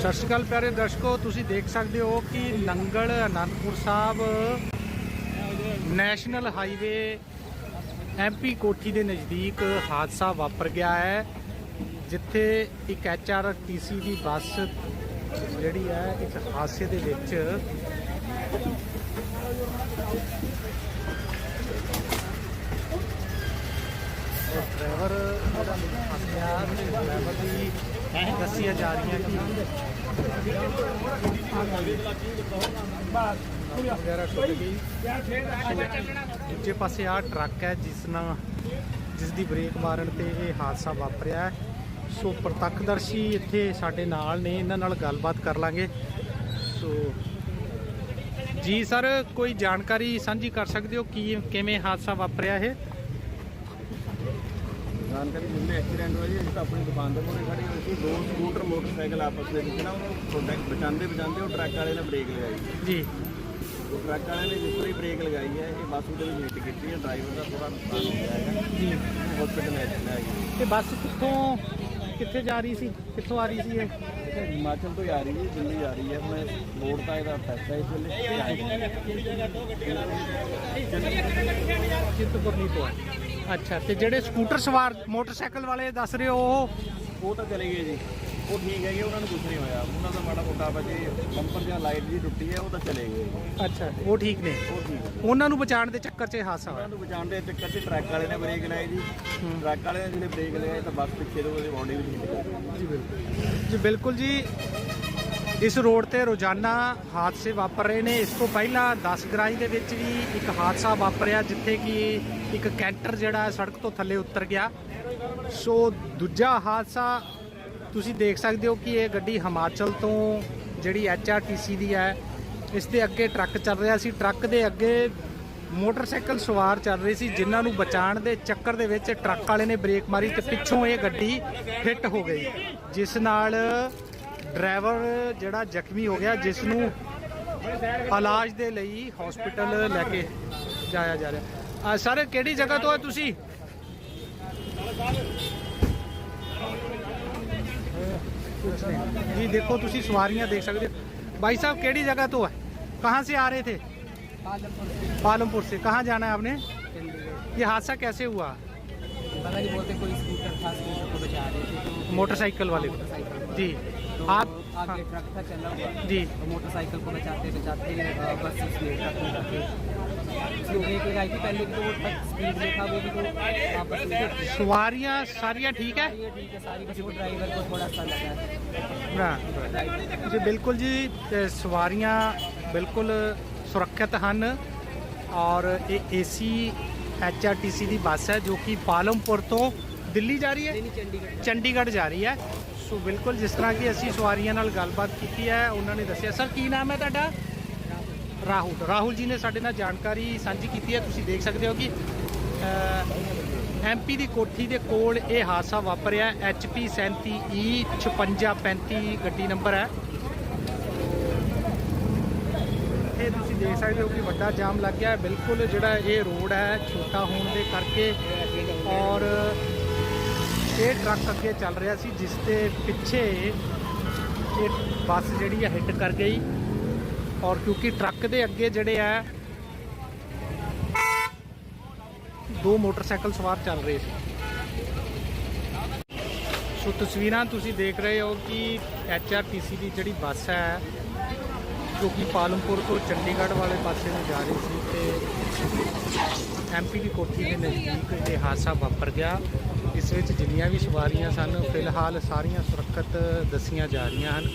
ਸਤਿ ਸ਼੍ਰੀ ਅਕਾਲ ਪਿਆਰੇ ਦਰਸ਼ਕੋ, ਤੁਸੀਂ ਦੇਖ ਸਕਦੇ ਹੋ ਕਿ Nangal Anandpur Sahib national highway MP ਕੋਠੀ ਦੇ ਨਜ਼ਦੀਕ ਹਾਦਸਾ ਵਾਪਰ ਗਿਆ ਹੈ, ਜਿੱਥੇ ਇੱਕ ਐਚਆਰਟੀਸੀ ਦੀ ਬੱਸ ਜਿਹੜੀ ਹੈ, ਇੱਕ ਹਾਦਸੇ ਦੇ ਵਿੱਚ ਡਰਾਈਵਰ ਫਸ ਗਿਆ ਤੇ ਡਰਾਈਵਰ ਦੀ ਦੱਸੀਆਂ ਜਾ ਰਹੀਆਂ ਕਿ ਵਗੈਰਾ ਟੁੱਟ ਗਈ ਦੂਜੇ ਪਾਸੇ ਆ ਟਰੱਕ ਹੈ ਜਿਸ ਨਾਲ ਜਿਸ ਦੀ ਬ੍ਰੇਕ ਮਾਰਨ ਤੇ ਇਹ ਹਾਦਸਾ ਵਾਪਰਿਆ ਹੈ। ਸੋ ਪ੍ਰਤੱਖਦਰਸ਼ੀ ਇੱਥੇ ਸਾਡੇ ਨਾਲ ਨੇ, ਇਹਨਾਂ ਨਾਲ ਗੱਲਬਾਤ ਕਰ ਲਾਂਗੇ। ਸੋ ਜੀ ਸਰ, ਕੋਈ ਜਾਣਕਾਰੀ ਸਾਂਝੀ ਕਰ ਸਕਦੇ ਹੋ ਕੀ ਕਿਵੇਂ ਹਾਦਸਾ ਵਾਪਰਿਆ ਇਹ? ਜਾਣਕਾਰੀ ਮਿਲਨੇ ਐਕਸੀਡੈਂਟ ਹੋਇਆ ਜੀ ਅਸੀਂ ਤਾਂ ਆਪਣੀ ਦੁਕਾਨ ਦੇ ਮੂਹਰੇ ਖੜੇ ਹੋਏ ਸੀ ਦੋ ਸਕੂਟਰ ਮੋਟਰਸਾਈਕਲ ਆਪਸ ਦੇ ਵਿੱਚ ਨਾ ਉਹਨੂੰ ਪ੍ਰੋਟੈਕਟ ਬਚਾਉਂਦੇ ਬਚਾਉਂਦੇ ਉਹ ਟਰੱਕ ਵਾਲੇ ਨੇ ਬ੍ਰੇਕ ਲਗਾਈ। ਜੀ। ਉਹ ਟਰੱਕ ਵਾਲੇ ਨੇ ਜਿਸ ਤਰ੍ਹਾਂ ਬ੍ਰੇਕ ਲਗਾਈ ਹੈ ਇਹ ਬੱਸ ਉਹਦੇ ਵਿੱਚ ਹਿੱਟ ਕੀਤੀ ਹੈ। ਡਰਾਈਵਰ ਦਾ ਥੋੜਾ ਨੁਕਸਾਨ ਹੋ ਗਿਆ ਹੈਗਾ। ਜੀ। ਹਸਪੀਟਲ ਲੈ ਲੈ ਗਏ ਤੇ ਬੱਸ ਕਿੱਥੋਂ ਕਿੱਥੇ ਜਾ ਰਹੀ ਸੀ? ਕਿੱਥੋਂ ਆ ਰਹੀ ਸੀ ਇਹ? ਹਿਮਾਚਲ ਤੋਂ ਹੀ ਆ ਰਹੀ ਜੀ ਦਿੱਲੀ ਆ ਰਹੀ ਹੈ। ਹੁਣ ਰੋਡ ਦਾ ਇਹਦਾ ਫੈਸਲਾ ਇਸ ਵੇਲੇ ਚਿੰਤਪੁਰਨੀ ਤੋਂ ਆ। ਅੱਛਾ ਤੇ ਜਿਹੜੇ ਸਕੂਟਰ ਸਵਾਰ ਮੋਟਰਸਾਈਕਲ ਵਾਲੇ ਦੱਸ ਰਹੇ ਹੋ ਉਹ? ਉਹ ਤਾਂ ਚਲੇ ਗਏ ਜੀ। ਉਹ ਠੀਕ ਹੈਗੇ ਉਹਨਾਂ ਨੂੰ ਕੁਝ ਨਹੀਂ ਹੋਇਆ। ਉਹਨਾਂ ਦਾ ਮਾੜਾ ਮੋਟਾ ਬਚੇ ਬੰਪਰ ਜਾਂ ਲਾਈਟ ਜੀ ਟੁੱਟੀ ਹੈ ਉਹ ਤਾਂ ਚਲੇ ਗਏ। ਅੱਛਾ ਉਹ ਠੀਕ ਨੇ। ਉਹ ਠੀਕ ਹੈ ਉਹਨਾਂ ਨੂੰ ਬਚਾਉਣ ਦੇ ਚੱਕਰ 'ਚ ਇਹ ਹਾਦਸਾ ਹੋਇਆ? ਉਹਨਾਂ ਨੂੰ ਬਚਾਉਣ ਦੇ ਚੱਕਰ 'ਚ ਟਰੱਕ ਵਾਲੇ ਨੇ ਬ੍ਰੇਕ ਲਾਏ ਜੀ। ਟਰੱਕ ਵਾਲੇ ਨੇ ਜਿਹੜੇ ਬ੍ਰੇਕ ਲਗਾਏ ਤਾਂ ਬੱਸ ਪਿੱਛੇ ਤੋਂ ਉਹਦੀ ਬੌਡੀ ਵਿੱਚ ਹਿੱਟ ਗਈ ਜੀ ਬਿਲਕੁਲ। ਜੀ ਬਿਲਕੁਲ ਜੀ ਇਸ ਰੋਡ ਤੇ ਰੋਜ਼ਾਨਾ ਹਾਦਸੇ ਵਾਪਰ ਰਹੇ ਨੇ। ਇਸ ਤੋਂ ਪਹਿਲਾਂ 10 ਗਰਾਈ ਦੇ ਵਿੱਚ ਵੀ ਇੱਕ ਹਾਦਸਾ ਵਾਪਰਿਆ, ਜਿੱਥੇ ਕਿ ਇੱਕ ਕੈਂਟਰ ਜਿਹੜਾ ਸੜਕ ਤੋਂ ਥੱਲੇ ਉਤਰ ਗਿਆ। ਸੋ ਦੂਜਾ ਹਾਦਸਾ, ਤੁਸੀਂ ਦੇਖ ਸਕਦੇ ਹੋ ਕਿ ਇਹ ਗੱਡੀ ਹਿਮਾਚਲ ਤੋਂ ਜਿਹੜੀ ਐਚਆਰਟੀਸੀ ਦੀ ਹੈ, ਇਸ ਦੇ ਅੱਗੇ ਟਰੱਕ ਚੱਲ ਰਿਹਾ ਸੀ। ਟਰੱਕ ਦੇ ਅੱਗੇ ਮੋਟਰਸਾਈਕਲ ਸਵਾਰ ਚੱਲ ਰਹੇ ਸੀ, ਜਿਨ੍ਹਾਂ ਨੂੰ ਬਚਾਉਣ ਦੇ ਚੱਕਰ ਦੇ ਵਿੱਚ ਟਰੱਕ ਵਾਲੇ ਨੇ ਬ੍ਰੇਕ ਮਾਰੀ ਤੇ ਪਿੱਛੋਂ ਇਹ ਗੱਡੀ ਹਿੱਟ ਹੋ ਗਈ, ਜਿਸ ਨਾਲ ਡਰਾਈਵਰ ਜਿਹੜਾ ਜ਼ਖਮੀ ਹੋ ਗਿਆ ਜਿਸ ਨੂੰ ਇਲਾਜ ਦੇ ਲਈ ਹਸਪੀਟਲ ਲੈ ਕੇ ਜਾਇਆ ਜਾ ਰਿਹਾ ਸਰ ਕਿਹੜੀ ਜਗ੍ਹਾ ਤੋਂ ਹੈ ਤੁਸੀਂ जी देखो तुसी सवारियां देख सकते हो भाई साहब केड़ी जगह तो है कहाँ से आ रहे थे पालमपुर से कहाँ जाना है आपने ये हादसा कैसे हुआ पता नहीं बोलते कोई स्कूटर था स्कूटर को बचा रहे थे तो मोटरसाइकिल वाले को मोटरसाइकिल जी तो आप आगे हाँ, ट्रक था चला हुआ जी तो मोटरसाइकिल को बचाते बचाते अ, बस उसने ट्रक में जाके उसकी ब्रेक लगाई थी पहले भी तो वो ट्रक स्पीड में था वो भी तो वापस में गिर गया। सवारियां सारियां ठीक है ये ठीक है सारी बस वो ड्राइवर को थोड़ा सा लगा है ਨਾ ਜੀ ਬਿਲਕੁਲ ਜੀ ਤੇ ਸਵਾਰੀਆਂ ਬਿਲਕੁਲ ਸੁਰੱਖਿਅਤ ਹਨ ਔਰ ਇਹ ਏਸੀ ਐਚਆਰਟੀਸੀ ਦੀ ਬੱਸ ਹੈ ਜੋ ਕਿ ਪਾਲਮਪੁਰ ਤੋਂ ਦਿੱਲੀ ਜਾ ਰਹੀ ਹੈ नहीं चंडीगढ़ ਚੰਡੀਗੜ੍ਹ ਜਾ ਰਹੀ ਹੈ ਸੋ ਬਿਲਕੁਲ ਜਿਸ ਤਰ੍ਹਾਂ ਕਿ ਅਸੀਂ ਸਵਾਰੀਆਂ ਨਾਲ ਗੱਲਬਾਤ ਕੀਤੀ ਹੈ, ਉਹਨਾਂ ਨੇ ਦੱਸਿਆ। ਸਰ ਕੀ ਨਾਮ ਹੈ ਤੁਹਾਡਾ? ਰਾਹੁਲ। ਰਾਹੁਲ ਜੀ ਨੇ ਸਾਡੇ ਨਾਲ ਜਾਣਕਾਰੀ ਸਾਂਝੀ ਕੀਤੀ ਹੈ। ਤੁਸੀਂ ਦੇਖ ਸਕਦੇ ਹੋ ਕਿ ਐਮਪੀ ਦੀ ਕੋਠੀ ਦੇ ਕੋਲ ਇਹ ਹਾਦਸਾ ਵਾਪਰਿਆ। HP 37E 5635 ਗੱਡੀ ਨੰਬਰ ਹੈ। ਇਹ ਤੁਸੀਂ ਦੇਖ ਸਕਦੇ ਹੋ ਕਿ ਵੱਡਾ ਜਾਮ ਲੱਗ ਗਿਆ ਬਿਲਕੁਲ ਜਿਹੜਾ ਇਹ ਰੋਡ ਹੈ, ਛੋਟਾ ਹੋਣ ਦੇ ਕਰਕੇ ਔਰ ਇਹ ਟਰੱਕ ਅੱਗੇ ਚੱਲ ਰਿਹਾ ਸੀ, ਜਿਸ ਦੇ ਪਿੱਛੇ ਇਹ ਬੱਸ ਜਿਹੜੀ ਹੈ ਹਿੱਟ ਕਰ ਗਈ। ਔਰ ਕਿਉਂਕਿ ਟਰੱਕ ਦੇ ਅੱਗੇ ਜਿਹੜੇ ਆ, ਦੋ ਮੋਟਰਸਾਈਕਲ ਸਵਾਰ ਚੱਲ ਰਹੇ ਸੀ। ਸੋ ਤਸਵੀਰਾਂ ਤੁਸੀਂ ਦੇਖ ਰਹੇ ਹੋ ਕਿ ਐਚਆਰਟੀਸੀ ਦੀ ਜਿਹੜੀ ਬੱਸ ਹੈ, ਜੋ ਕਿ ਪਾਲਮਪੁਰ ਤੋਂ ਚੰਡੀਗੜ੍ਹ ਵਾਲੇ ਪਾਸੇ ਨੂੰ ਜਾ ਰਹੀ ਸੀ, ਤੇ ਐਮਪੀ ਦੀ ਕੋਠੀ ਦੇ ਨਜ਼ਦੀਕ ਇਹ ਹਾਦਸਾ ਵਾਪਰ ਗਿਆ। ਇਸ ਵਿੱਚ ਜਿੰਨੀਆਂ ਵੀ ਸਵਾਰੀਆਂ ਸਨ, ਫਿਲਹਾਲ ਸਾਰੀਆਂ ਸੁਰੱਖਿਅਤ ਦੱਸੀਆਂ ਜਾ ਰਹੀਆਂ ਹਨ।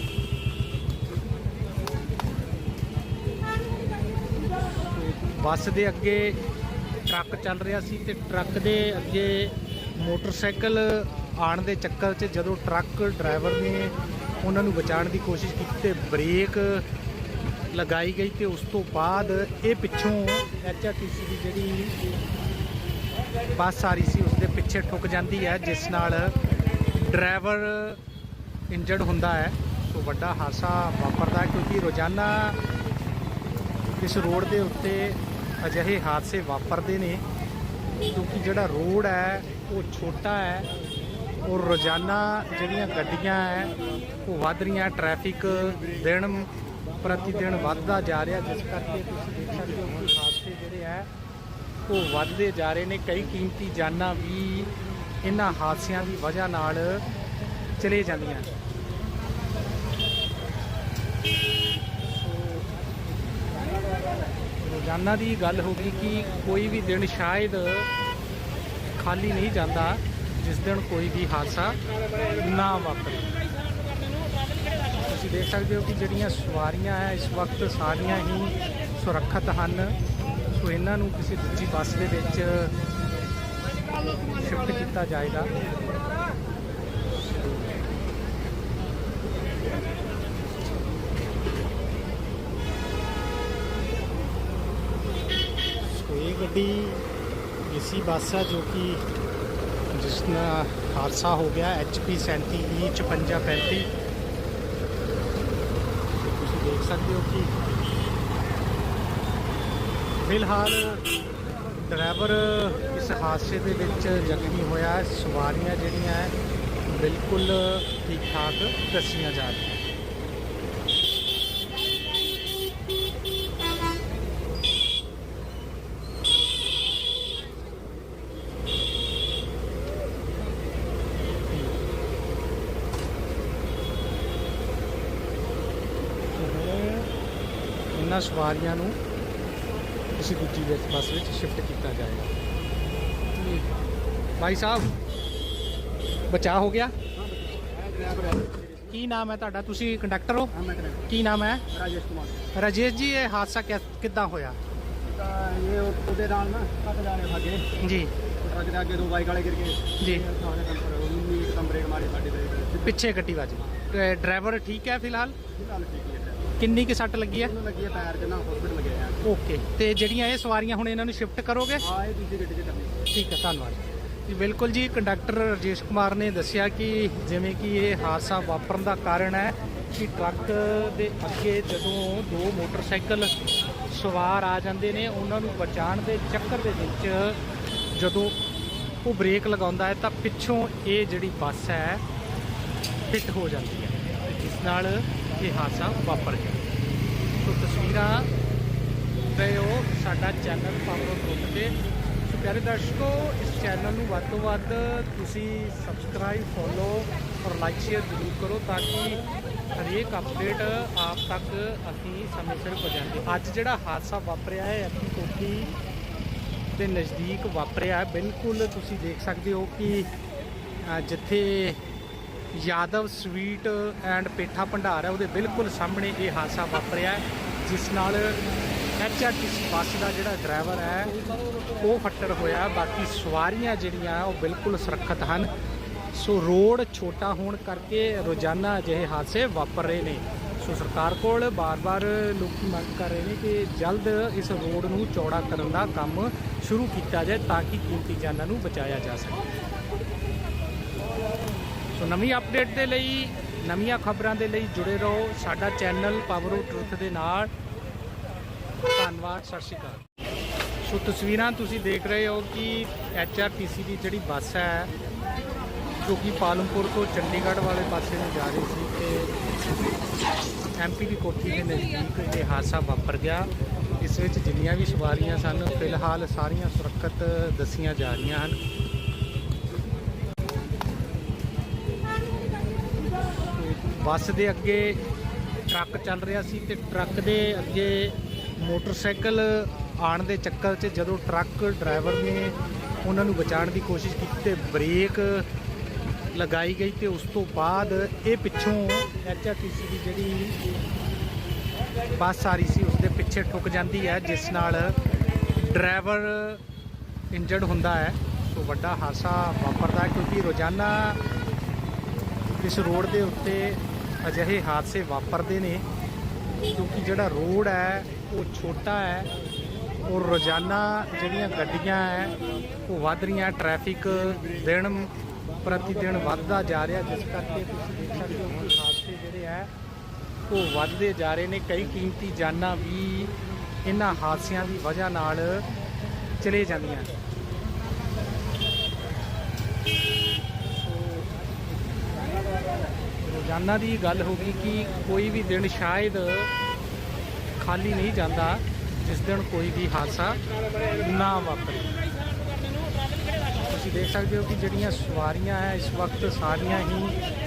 ਬੱਸ ਦੇ ਅੱਗੇ ਟਰੱਕ ਚੱਲ ਰਿਹਾ ਸੀ ਤੇ ਟਰੱਕ ਦੇ ਅੱਗੇ ਮੋਟਰਸਾਈਕਲ ਆਣ ਦੇ ਚੱਕਰ 'ਚ ਜਦੋਂ ਟਰੱਕ ਡਰਾਈਵਰ ਨੇ ਉਹਨਾਂ ਨੂੰ ਬਚਾਉਣ ਦੀ ਕੋਸ਼ਿਸ਼ ਕੀਤੀ ਤੇ ਬ੍ਰੇਕ ਲਗਾਈ ਗਈ ਤੇ ਉਸ ਤੋਂ ਬਾਅਦ ਇਹ ਪਿੱਛੋਂ ਐਚਆਰਟੀਸੀ ਦੀ ਜਿਹੜੀ ਬੱਸ ਆ ਰਹੀ ਸੀ ਉਸ ਦੇ ਪਿੱਛੇ ਠੁੱਕ ਜਾਂਦੀ ਹੈ, ਜਿਸ ਨਾਲ ਡਰਾਈਵਰ ਇੰਜਰਡ ਹੁੰਦਾ ਹੈ। ਸੋ ਵੱਡਾ ਹਾਦਸਾ ਵਾਪਰਦਾ ਹੈ, ਕਿਉਂਕਿ ਰੋਜ਼ਾਨਾ ਇਸ ਰੋਡ ਦੇ ਉੱਤੇ ਅਜਿਹੇ ਹਾਦਸੇ ਵਾਪਰਦੇ ਨੇ, ਕਿਉਂਕਿ ਜਿਹੜਾ ਰੋਡ ਹੈ, ਉਹ ਛੋਟਾ ਹੈ ਔਰ ਰੋਜ਼ਾਨਾ ਜਿਹੜੀਆਂ ਗੱਡੀਆਂ ਹੈ, ਉਹ ਵੱਧ ਰਹੀਆਂ, ਟ੍ਰੈਫਿਕ ਦਿਨ ਪ੍ਰਤੀ ਦਿਨ ਵੱਧਦਾ ਜਾ ਰਿਹਾ, ਜਿਸ ਕਰਕੇ ਤੁਸੀਂ ਦੇਖ ਸਕਦੇ ਹੋ ਕਿ ਹਾਦਸੇ ਜਿਹੜੇ ਹੈ ਉਹ ਵੱਧਦੇ ਜਾ ਰਹੇ ਨੇ। ਕਈ ਕੀਮਤੀ ਜਾਨਾਂ ਵੀ ਇਹਨਾਂ ਹਾਦਸਿਆਂ ਦੀ ਵਜ੍ਹਾ ਨਾਲ ਚਲੇ ਜਾਂਦੀਆਂ ਰੋਜ਼ਾਨਾ ਦੀ ਗੱਲ ਹੋ ਗਈ ਕਿ ਕੋਈ ਵੀ ਦਿਨ ਸ਼ਾਇਦ ਖਾਲੀ ਨਹੀਂ ਜਾਂਦਾ ਜਿਸ ਦਿਨ ਕੋਈ ਵੀ ਹਾਦਸਾ ਨਾ ਵਾਪਰੇ। ਤੁਸੀਂ ਦੇਖ ਸਕਦੇ ਹੋ ਕਿ ਜਿਹੜੀਆਂ ਸਵਾਰੀਆਂ ਹੈ, ਇਸ ਵਕਤ ਸਾਰੀਆਂ ਹੀ ਸੁਰੱਖਿਅਤ ਹਨ। ਸੋ ਇਹਨਾਂ ਨੂੰ ਕਿਸੇ ਦੂਜੀ ਬੱਸ ਦੇ ਵਿੱਚ ਸ਼ਿਫਟ ਕੀਤਾ ਜਾਏਗਾ। ਸੋ ਇਹ ਗੱਡੀ ਏਸੀ ਬੱਸ ਹੈ ਜੋ ਕਿ ਜਿਸ ਨਾਲ ਹਾਦਸਾ ਹੋ ਗਿਆ, HP 37 E 5635 ਤੁਸੀਂ ਦੇਖ ਸਕਦੇ ਹੋ ਕਿ ਫਿਲਹਾਲ ਡਰਾਈਵਰ ਇਸ ਹਾਦਸੇ ਦੇ ਵਿੱਚ ਜ਼ਖਮੀ ਹੋਇਆ ਸਵਾਰੀਆਂ ਜਿਹੜੀਆਂ ਹੈ, ਬਿਲਕੁਲ ਠੀਕ ਠਾਕ ਦੱਸੀਆਂ ਜਾ ਰਹੀਆਂ ਇਹਨਾਂ ਸਵਾਰੀਆਂ ਨੂੰ ਕਿਸੇ ਦੂਜੀ ਵਿੱਚ ਬੱਸ ਵਿੱਚ ਸ਼ਿਫਟ ਕੀਤਾ ਜਾਏਗਾ। ਭਾਈ ਸਾਹਿਬ ਬਚਾਅ ਹੋ ਗਿਆ? ਕੀ ਨਾਮ ਹੈ ਤੁਹਾਡਾ? ਤੁਸੀਂ ਕੰਡਕਟਰ ਹੋ? ਕੀ ਨਾਮ ਹੈ? ਰਾਜੇਸ਼ ਕੁਮਾਰ। ਰਾਜੇਸ਼ ਜੀ ਇਹ ਹਾਦਸਾ ਕਿੱਦਾਂ ਹੋਇਆ? ਤਾਂ ਇਹ ਉਹਦੇ ਨਾਲ ਨਾ ਕੱਟ ਜਾਣੇ ਭਾਗੇ ਜੀ। ਟਰੱਕ ਦੇ ਅੱਗੇ ਦੋ ਬਾਈਕ ਵਾਲੇ ਗਿਰ ਗਏ। ਜੀ। ਸਾਰੇ ਕੰਪਰ ਉਹਨੂੰ ਇੱਕ ਤਾਂ ਬ੍ਰੇਕ ਮਾਰੀ ਸਾਡੇ ਤੇ ਪਿੱਛੇ ਗੱਡੀ ਵੱਜ ਗਈ। ਡਰਾਈਵਰ ਠੀਕ ਹੈ ਫਿਲਹਾਲ? ਫਿਲਹਾਲ ਠੀਕ ਹੈ ਕਿੰਨੀ ਕਿ ਸੱਟ ਲੱਗੀ ਹੈ? ਇਹਨੂੰ ਲੱਗੀ ਹੈ ਪੈਰ 'ਚ ਨਾ ਹਸਪੀਟਲ ਲੱਗਿਆ ਆ। ਓਕੇ ਤੇ ਜਿਹੜੀਆਂ ਇਹ ਸਵਾਰੀਆਂ ਹੁਣ ਇਹਨਾਂ ਨੂੰ ਸ਼ਿਫਟ ਕਰੋਗੇ? ਹਾਂ ਇਹ ਦੂਜੀ ਗੱਡੀ 'ਚ ਕਰਨੀ ਠੀਕ ਹੈ ਧੰਨਵਾਦ। ਜੀ ਬਿਲਕੁਲ ਜੀ ਕੰਡਕਟਰ ਰਜੇਸ਼ ਕੁਮਾਰ ਨੇ ਦੱਸਿਆ ਕਿ ਜਿਵੇਂ ਕਿ ਇਹ ਹਾਦਸਾ ਵਾਪਰਨ ਦਾ ਕਾਰਨ ਹੈ ਕਿ ਟਰੱਕ ਦੇ ਅੱਗੇ ਜਦੋਂ ਦੋ ਮੋਟਰਸਾਈਕਲ ਸਵਾਰ ਆ ਜਾਂਦੇ ਨੇ ਉਹਨਾਂ ਨੂੰ ਬਚਾਉਣ ਦੇ ਚੱਕਰ ਦੇ ਵਿੱਚ ਜਦੋਂ ਉਹ ਬ੍ਰੇਕ ਲਗਾਉਂਦਾ ਹੈ ਤਾਂ ਪਿੱਛੋਂ ਇਹ ਜਿਹੜੀ ਬੱਸ ਹੈ ਹਿੱਟ ਹੋ ਜਾਂਦੀ ਹੈ। ਨਾਲ ਇਹ ਹਾਦਸਾ ਵਾਪਰ ਗਿਆ। ਸੋ ਤਸਵੀਰਾਂ ਰਹੇ ਹੋ ਸਾਡਾ ਚੈਨਲ ਪਾਵਰ ਗਰੁੱਪ ਤੇ। ਸੋ ਪਿਆਰੇ ਦਰਸ਼ਕੋ, ਇਸ ਚੈਨਲ ਨੂੰ ਵੱਧ ਤੋਂ ਵੱਧ ਤੁਸੀਂ ਸਬਸਕ੍ਰਾਈਬ ਫੋਲੋ ਔਰ ਲਾਈਕ ਸ਼ੇਅਰ ਜ਼ਰੂਰ ਕਰੋ ਤਾਂ ਕਿ ਹਰੇਕ ਅਪਡੇਟ ਆਪ ਤੱਕ ਅਸੀਂ ਸਮੇਂ ਸਿਰ ਪਹੁੰਚਾਉਂਦੇ ਅੱਜ ਜਿਹੜਾ ਹਾਦਸਾ ਵਾਪਰਿਆ ਹੈ ਅੱਖੀ ਕੋਠੀ ਦੇ ਨਜ਼ਦੀਕ ਵਾਪਰਿਆ ਬਿਲਕੁਲ ਤੁਸੀਂ ਦੇਖ ਸਕਦੇ ਹੋ ਕਿ ਜਿੱਥੇ ਯਾਦਵ ਸਵੀਟ ਐਂਡ ਪੇਠਾ ਭੰਡਾਰ ਹੈ, ਉਹਦੇ ਬਿਲਕੁਲ ਸਾਹਮਣੇ ਇਹ ਹਾਦਸਾ ਵਾਪਰਿਆ ਜਿਸ ਨਾਲ ਐਚਆਰਟੀਸੀ ਬੱਸ ਦਾ ਜਿਹੜਾ ਡਰਾਈਵਰ ਹੈ, ਉਹ ਫੱਟੜ ਹੋਇਆ ਬਾਕੀ ਸਵਾਰੀਆਂ ਜਿਹੜੀਆਂ, ਉਹ ਬਿਲਕੁਲ ਸੁਰੱਖਿਅਤ ਹਨ। ਸੋ ਰੋਡ ਛੋਟਾ ਹੋਣ ਕਰਕੇ ਰੋਜ਼ਾਨਾ ਅਜਿਹੇ ਹਾਦਸੇ ਵਾਪਰ ਰਹੇ ਨੇ। ਸੋ ਸਰਕਾਰ ਕੋਲ ਬਾਰ-ਬਾਰ ਲੋਕੀ ਮੰਗ ਕਰ ਰਹੇ ਨੇ ਕਿ ਜਲਦ ਇਸ ਰੋਡ ਨੂੰ ਚੌੜਾ ਕਰਨ ਦਾ ਕੰਮ ਸ਼ੁਰੂ ਕੀਤਾ ਜਾਏ, ਤਾਂ ਕਿ ਕੀਮਤੀ ਜਾਨਾਂ ਨੂੰ ਬਚਾਇਆ ਜਾ ਸਕੇ। ਸੋ ਨਵੀਂ ਅਪਡੇਟ ਦੇ ਲਈ, ਨਵੀਆਂ ਖਬਰਾਂ ਦੇ ਲਈ ਜੁੜੇ ਰਹੋ ਸਾਡਾ ਚੈਨਲ ਪਾਵਰ ਆਫ ਟਰੁੱਥ ਦੇ ਨਾਲ। ਧੰਨਵਾਦ, ਸਤਿ ਸ਼੍ਰੀ ਅਕਾਲ। ਸੋ ਤਸਵੀਰਾਂ ਤੁਸੀਂ ਦੇਖ ਰਹੇ ਹੋ ਕਿ ਐਚਆਰਟੀਸੀ ਦੀ ਜਿਹੜੀ ਬੱਸ ਹੈ, ਜੋ ਕਿ ਪਾਲਮਪੁਰ ਤੋਂ ਚੰਡੀਗੜ੍ਹ ਵਾਲੇ ਪਾਸੇ ਨੂੰ ਜਾ ਰਹੀ ਸੀ ਤੇ ਐਮਪੀ ਦੀ ਕੋਠੀ ਦੇ ਨਜ਼ਦੀਕ ਇਹ ਹਾਦਸਾ ਵਾਪਰ ਗਿਆ। ਇਸ ਵਿੱਚ ਜਿੰਨੀਆਂ ਵੀ ਸਵਾਰੀਆਂ ਸਨ, ਫਿਲਹਾਲ ਸਾਰੀਆਂ ਸੁਰੱਖਿਅਤ ਦੱਸੀਆਂ ਜਾ ਰਹੀਆਂ ਹਨ। ਬੱਸ ਦੇ ਅੱਗੇ ਟਰੱਕ ਚੱਲ ਰਿਹਾ ਸੀ ਤੇ ਟਰੱਕ ਦੇ ਅੱਗੇ ਮੋਟਰਸਾਈਕਲ ਆਉਣ ਦੇ ਚੱਕਰ 'ਚ ਜਦੋਂ ਟਰੱਕ ਡਰਾਈਵਰ ਨੇ ਉਹਨਾਂ ਨੂੰ ਬਚਾਉਣ ਦੀ ਕੋਸ਼ਿਸ਼ ਕੀਤੀ ਤੇ ਬ੍ਰੇਕ ਲਗਾਈ ਗਈ ਤੇ ਉਸ ਤੋਂ ਬਾਅਦ ਇਹ ਪਿੱਛੋਂ ਐਚਆਰਟੀਸੀ ਦੀ ਜਿਹੜੀ ਬੱਸ ਆ ਰਹੀ ਸੀ ਉਸ ਦੇ ਪਿੱਛੇ ਠੁੱਕ ਜਾਂਦੀ ਹੈ, ਜਿਸ ਨਾਲ ਡਰਾਈਵਰ ਇੰਜਰਡ ਹੁੰਦਾ ਹੈ। ਸੋ ਵੱਡਾ ਹਾਦਸਾ ਵਾਪਰਦਾ ਕਿਉਂਕਿ ਰੋਜ਼ਾਨਾ ਇਸ ਰੋਡ ਦੇ ਉੱਤੇ ਅਜਿਹੇ ਹਾਦਸੇ ਵਾਪਰਦੇ ਨੇ, ਕਿਉਂਕਿ ਜਿਹੜਾ ਰੋਡ ਹੈ, ਉਹ ਛੋਟਾ ਹੈ ਔਰ ਰੋਜ਼ਾਨਾ ਜਿਹੜੀਆਂ ਗੱਡੀਆਂ ਹੈ, ਉਹ ਵੱਧ ਰਹੀਆਂ ਟ੍ਰੈਫਿਕ ਦਿਨ ਪ੍ਰਤੀ ਦਿਨ ਵੱਧਦਾ ਜਾ ਰਿਹਾ, ਜਿਸ ਕਰਕੇ ਤੁਸੀਂ ਦੇਖ ਸਕਦੇ ਹੋ ਹਾਦਸੇ ਜਿਹੜੇ ਹੈ, ਉਹ ਵੱਧਦੇ ਜਾ ਰਹੇ ਨੇ। ਕਈ ਕੀਮਤੀ ਜਾਨਾਂ ਵੀ ਇਹਨਾਂ ਹਾਦਸਿਆਂ ਦੀ ਵਜ੍ਹਾ ਨਾਲ ਚਲੇ ਜਾਂਦੀਆਂ ਸੋ ਰੋਜ਼ਾਨਾ ਦੀ ਗੱਲ ਹੋ ਗਈ ਕਿ ਕੋਈ ਵੀ ਦਿਨ ਸ਼ਾਇਦ ਖਾਲੀ ਨਹੀਂ ਜਾਂਦਾ, ਜਿਸ ਦਿਨ ਕੋਈ ਵੀ ਹਾਦਸਾ ਨਾ ਵਾਪਰੇ। ਤੁਸੀਂ ਦੇਖ ਸਕਦੇ ਹੋ ਕਿ ਜਿਹੜੀਆਂ ਸਵਾਰੀਆਂ ਹੈ, ਇਸ ਵਕਤ ਸਾਰੀਆਂ ਹੀ